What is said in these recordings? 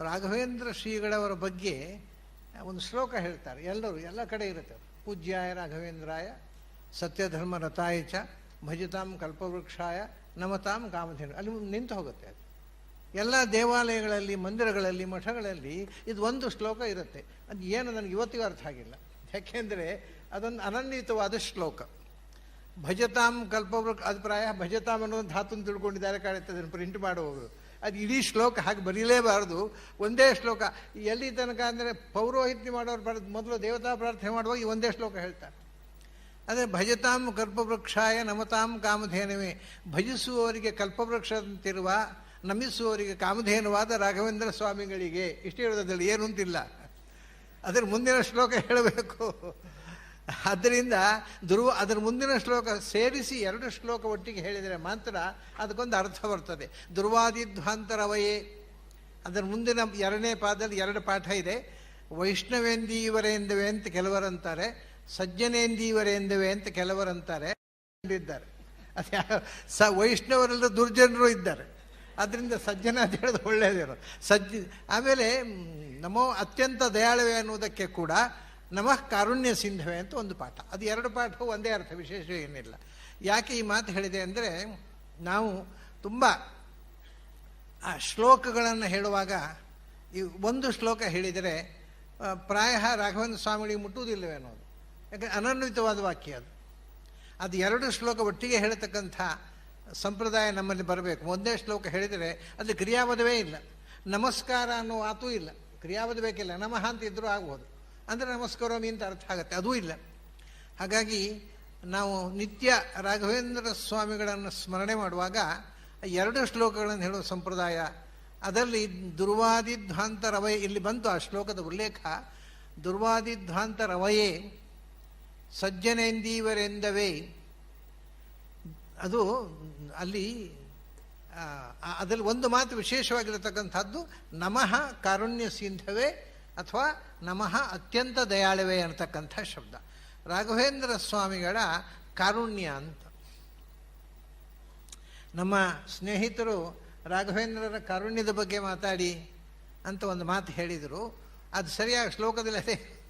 ರಾಘವೇಂದ್ರ ಶ್ರೀಗಳವರ ಬಗ್ಗೆ ಒಂದು ಶ್ಲೋಕ ಹೇಳ್ತಾರೆ. ಎಲ್ಲರೂ, ಎಲ್ಲ ಕಡೆ ಇರುತ್ತೆ. ಪೂಜ್ಯಾಯ ರಾಘವೇಂದ್ರಾಯ, ಸತ್ಯಧರ್ಮ ಚ, ಭಜತಾಂ ಕಲ್ಪವೃಕ್ಷಾಯ, ನಮತಾಂ ಕಾಮಧೇನು. ಅಲ್ಲಿ ನಿಂತು ಹೋಗುತ್ತೆ ಅದು. ಎಲ್ಲ ದೇವಾಲಯಗಳಲ್ಲಿ, ಮಂದಿರಗಳಲ್ಲಿ, ಮಠಗಳಲ್ಲಿ ಇದು ಒಂದು ಶ್ಲೋಕ ಇರುತ್ತೆ. ಅದು ಏನು ನನಗೆ ಇವತ್ತಿಗೂ ಅರ್ಥ ಆಗಿಲ್ಲ. ಯಾಕೆಂದರೆ ಅದೊಂದು ಅನನ್ಯಿತವಾದ ಶ್ಲೋಕ. ಭಜತಾಂ ಕಲ್ಪವೃಕ್ಷ, ಅದು ಪ್ರಾಯ ಭಜತಾಂ ಅನ್ನೋ ಧಾತುನ ತಿಳ್ಕೊಂಡಿದ್ದಾರೆ ಕಾಣುತ್ತೆ ಅದನ್ನು ಪ್ರಿಂಟ್ ಮಾಡುವವರು. ಅದು ಇಡೀ ಶ್ಲೋಕ ಹಾಗೆ ಬರೀಲೇಬಾರ್ದು. ಒಂದೇ ಶ್ಲೋಕ. ಎಲ್ಲಿ ತನಕ ಅಂದರೆ ಪೌರೋಹಿತ್ಯ ಮಾಡೋರು ಬರೆದು ಮೊದಲು ದೇವತಾ ಪ್ರಾರ್ಥನೆ ಮಾಡುವಾಗ ಈ ಒಂದೇ ಶ್ಲೋಕ ಹೇಳ್ತಾರೆ. ಅಂದರೆ ಭಜತಾಂ ಕಲ್ಪವೃಕ್ಷಾಯ ನಮತಾಂ ಕಾಮಧೇನವೇ. ಭಜಿಸುವವರಿಗೆ ಕಲ್ಪವೃಕ್ಷದಂತಿರುವ, ನಮಿಸುವವರಿಗೆ ಕಾಮಧೇನುವಾದ ರಾಘವೇಂದ್ರ ಸ್ವಾಮಿಗಳಿಗೆ. ಇಷ್ಟು ಹೇಳೋದ್ರಲ್ಲಿ ಏನು ಅಂತಿಲ್ಲ. ಅದರ ಮುಂದಿನ ಶ್ಲೋಕ ಹೇಳಬೇಕು. ಆದ್ದರಿಂದ ಧ್ರುವ, ಅದರ ಮುಂದಿನ ಶ್ಲೋಕ ಸೇರಿಸಿ ಎರಡು ಶ್ಲೋಕ ಒಟ್ಟಿಗೆ ಹೇಳಿದರೆ ಮಾತ್ರ ಅದಕ್ಕೊಂದು ಅರ್ಥ ಬರ್ತದೆ. ಧ್ರುವಾದಿಧ್ವಾಂತರವಯೇ. ಅದರ ಮುಂದಿನ ಎರಡನೇ ಪಾದದಲ್ಲಿ ಎರಡು ಪಾಠ ಇದೆ. ವೈಷ್ಣವೇಂದೀವರೆಂದವೆ ಅಂತ ಕೆಲವರಂತಾರೆ ಸಜ್ಜನೇಂದೀವರೆಂದವೆ ಅಂತ ಕೆಲವರಂತಾರೆ ಇದ್ದಾರೆ. ಅದು, ಸ, ವೈಷ್ಣವರೆಲ್ಲ ದುರ್ಜನರು ಇದ್ದಾರೆ. ಅದರಿಂದ ಸಜ್ಜನ ಅಂತ ಹೇಳೋದು ಒಳ್ಳೆಯದಿರೋದು. ಸಜ್ಜ, ಆಮೇಲೆ ನಮೋ ಅತ್ಯಂತ ದಯಾಳುವೆ ಅನ್ನುವುದಕ್ಕೆ ಕೂಡ ನಮಃ ಕಾರುಣ್ಯ ಸಿಂಧವೆ ಅಂತ ಒಂದು ಪಾಠ. ಅದು ಎರಡು ಪಾಠವು ಒಂದೇ ಅರ್ಥ, ವಿಶೇಷ ಏನಿಲ್ಲ. ಯಾಕೆ ಈ ಮಾತು ಹೇಳಿದೆ ಅಂದರೆ, ನಾವು ತುಂಬ, ಆ ಶ್ಲೋಕಗಳನ್ನು ಹೇಳುವಾಗ, ಈ ಒಂದು ಶ್ಲೋಕ ಹೇಳಿದರೆ ಪ್ರಾಯ ರಾಘವೇಂದ್ರ ಸ್ವಾಮಿಗಳಿಗೆ ಮುಟ್ಟುವುದಿಲ್ಲವೇ ಅನ್ನೋದು. ಯಾಕಂದರೆ ಅನನ್ವಿತವಾದ ವಾಕ್ಯ ಅದು. ಅದು ಎರಡು ಶ್ಲೋಕ ಒಟ್ಟಿಗೆ ಹೇಳ್ತಕ್ಕಂಥ ಸಂಪ್ರದಾಯ ನಮ್ಮಲ್ಲಿ ಬರಬೇಕು. ಒಂದೇ ಶ್ಲೋಕ ಹೇಳಿದರೆ, ಅದು ಕ್ರಿಯಾಪದವೇ ಇಲ್ಲ. ನಮಸ್ಕಾರ ಅನ್ನೋ ಆತೂ ಇಲ್ಲ. ಕ್ರಿಯಾಪದ ಬೇಕಿಲ್ಲ. ನಮಃ ಅಂತ ಇದ್ದರೂ ಆಗ್ಬೋದು. ಅಂದರೆ ನಮಸ್ಕಾರಮಿ ಅಂತ ಅರ್ಥ ಆಗುತ್ತೆ. ಅದೂ ಇಲ್ಲ. ಹಾಗಾಗಿ ನಾವು ನಿತ್ಯ ರಾಘವೇಂದ್ರ ಸ್ವಾಮಿಗಳನ್ನು ಸ್ಮರಣೆ ಮಾಡುವಾಗ ಎರಡು ಶ್ಲೋಕಗಳನ್ನು ಹೇಳುವ ಸಂಪ್ರದಾಯ. ಅದರಲ್ಲಿ ದುರ್ವಾದಿಧ್ವಾಂತ ರವಯೇ ಇಲ್ಲಿ ಬಂತು ಆ ಶ್ಲೋಕದ ಉಲ್ಲೇಖ. ದುರ್ವಾದಿಧ್ವಾಂತ ರವಯೇ ಸಜ್ಜನೆಂದೀವರೆಂದವೇ. ಅದು ಅಲ್ಲಿ ಅದರಲ್ಲಿ ಒಂದು ಮಾತು ವಿಶೇಷವಾಗಿರತಕ್ಕಂಥದ್ದು, ನಮಃ ಕಾರುಣ್ಯ ಸಿಂಧವೇ ಅಥವಾ ನಮಃ ಅತ್ಯಂತ ದಯಾಳುವೆ ಅಂತಕ್ಕಂಥ ಶಬ್ದ. ರಾಘವೇಂದ್ರ ಸ್ವಾಮಿಗಳ ಕಾರುಣ್ಯ ಅಂತ. ನಮ್ಮ ಸ್ನೇಹಿತರು ರಾಘವೇಂದ್ರರ ಕಾರುಣ್ಯದ ಬಗ್ಗೆ ಮಾತಾಡಿ ಅಂತ ಒಂದು ಮಾತು ಹೇಳಿದರು. ಅದು ಸರಿಯಾಗಿ ಶ್ಲೋಕದಲ್ಲಿ ಅದೇ.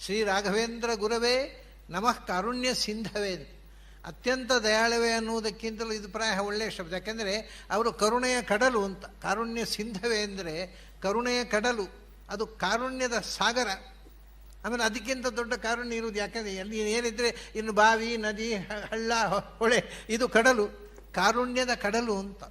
ಶ್ರೀ ರಾಘವೇಂದ್ರ ಗುರವೇ ನಮಃ ಕಾರುಣ್ಯ ಸಿಂಧವೇ. ಅತ್ಯಂತ ದಯಾಳುವೆ ಅನ್ನುವುದಕ್ಕಿಂತಲೂ ಇದು ಪ್ರಾಯ ಒಳ್ಳೆಯ ಶಬ್ದ. ಯಾಕೆಂದರೆ ಅವರು ಕರುಣೆಯ ಕಡಲು ಅಂತ, ಕಾರುಣ್ಯ ಸಿಂಧವೇ ಅಂದರೆ ಕರುಣೆಯ ಕಡಲು, ಅದು ಕಾರುಣ್ಯದ ಸಾಗರ. ಆಮೇಲೆ ಅದಕ್ಕಿಂತ ದೊಡ್ಡ ಕಾರುಣ್ಯ ಇರುವುದು ಯಾಕೆಂದರೆ ಅಲ್ಲಿ ಏನಿದ್ರೆ ಇನ್ನು ಬಾವಿ, ನದಿ ಹಳ್ಳ ಹೊಳೆ, ಇದು ಕಡಲು, ಕಾರುಣ್ಯದ ಕಡಲು ಅಂತ.